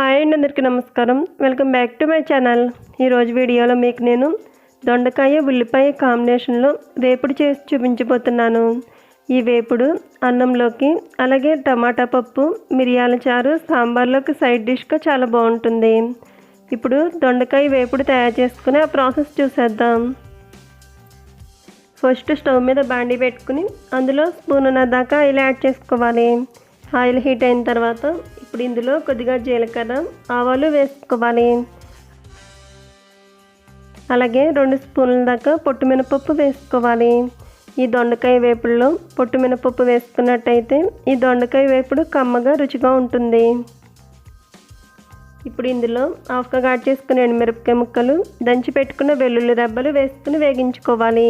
Hi అండి అందరికీ నమస్కారం. Welcome back to my channel. ఈరోజు వీడియోలో మీకు నేను దొండకాయ ఉల్లిపాయ కాంబినేషన్లో వేపుడు చేసి చూపించబోతున్నాను. ఈ వేపుడు అన్నంలోకి అలాగే టమాటా పప్పు మిరియాల చారు సాంబార్లోకి సైడ్ డిష్గా చాలా బాగుంటుంది. ఇప్పుడు దొండకాయ వేపుడు తయారు చేసుకుని ఆ ప్రాసెస్ చూసేద్దాం. ఫస్ట్ స్టవ్ మీద బాండి పెట్టుకుని అందులో స్పూన్ దాకా ఇలా యాడ్ చేసుకోవాలి. ఆయిల్ హీట్ అయిన తర్వాత ఇప్పుడు ఇందులో కొద్దిగా జీలకర్ర ఆవాలు వేసుకోవాలి. అలాగే రెండు స్పూన్ల దాకా పొట్టు మినపప్పు వేసుకోవాలి. ఈ దొండకాయ వేపుడులో పొట్టు మినపప్పు వేసుకున్నట్టయితే ఈ దొండకాయ వేపుడు కమ్మగా రుచిగా ఉంటుంది. ఇప్పుడు ఇందులో హాఫ్గా ఘాట్ చేసుకుని ఎండుమిరపకాయ ముక్కలు దంచి పెట్టుకున్న వెల్లుల్లి రెబ్బలు వేసుకుని వేగించుకోవాలి.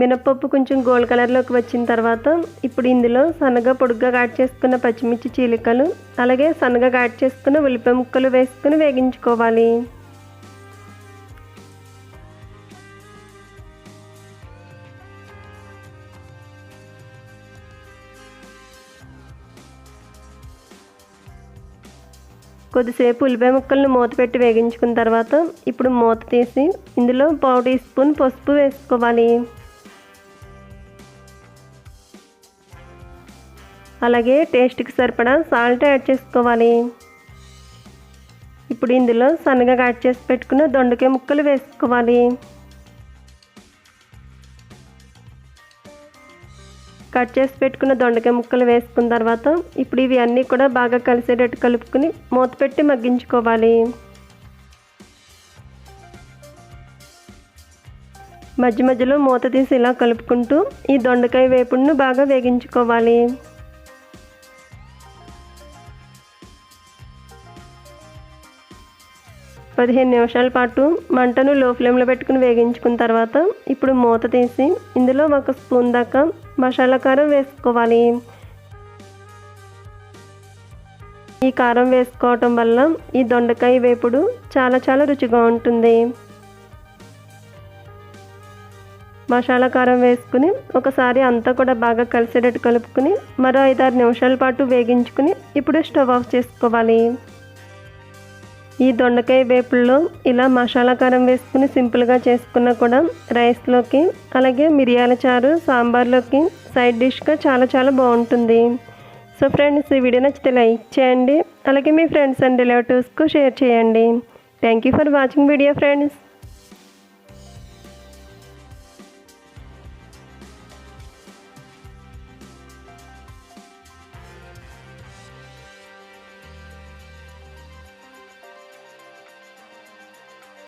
మినప్పప్పు కొంచెం గోల్డ్ కలర్లోకి వచ్చిన తర్వాత ఇప్పుడు ఇందులో సన్నగా పొడుగ్గా ఘాట్ చేసుకున్న పచ్చిమిర్చి చీలికలు అలాగే సన్నగా ఘాట్ చేసుకున్న ఉల్లిపాయ ముక్కలు వేసుకుని వేగించుకోవాలి. కొద్దిసేపు ఉల్లిపాయ ముక్కలను మూత పెట్టి వేగించుకున్న తర్వాత ఇప్పుడు మూత తీసి ఇందులో పావు టీ స్పూన్ పసుపు వేసుకోవాలి. అలాగే టేస్ట్కి సరిపడా సాల్ట్ యాడ్ చేసుకోవాలి. ఇప్పుడు ఇందులో సన్నగా కట్ చేసి పెట్టుకున్న దొండకాయ ముక్కలు వేసుకోవాలి. కట్ చేసి పెట్టుకున్న దొండకాయ ముక్కలు వేసుకున్న తర్వాత ఇప్పుడు ఇవి అన్నీ కూడా బాగా కలిసేటట్టు కలుపుకుని మూత పెట్టి మగ్గించుకోవాలి. మధ్య మధ్యలో మూత తీసి ఇలా కలుపుకుంటూ ఈ దొండకాయ వేపుడును బాగా వేగించుకోవాలి. పదిహేను నిమిషాల పాటు మంటను లో ఫ్లేమ్లో పెట్టుకుని వేగించుకున్న తర్వాత ఇప్పుడు మూత తీసి ఇందులో ఒక స్పూన్ దాకా మసాలా కారం వేసుకోవాలి. ఈ కారం వేసుకోవటం వల్ల ఈ దొండకాయ వేపుడు చాలా చాలా రుచిగా ఉంటుంది. మసాలా కారం వేసుకుని ఒకసారి అంతా కూడా బాగా కలిసేటట్టు కలుపుకుని మరో ఐదారు నిమిషాల పాటు వేగించుకుని ఇప్పుడు స్టవ్ ఆఫ్ చేసుకోవాలి. ఈ దొండకాయ వేపుల్లో ఇలా మసాలా కారం వేసుకుని సింపుల్గా చేసుకున్నా కూడా రైస్లోకి అలాగే మిరియాల చారు సాంబార్లోకి సైడ్ డిష్గా చాలా చాలా బాగుంటుంది. సో ఫ్రెండ్స్ ఈ వీడియో నచ్చితే లైక్ చేయండి. అలాగే మీ ఫ్రెండ్స్ అండ్ రిలేటివ్స్కు షేర్ చేయండి. Thank you for watching video friends.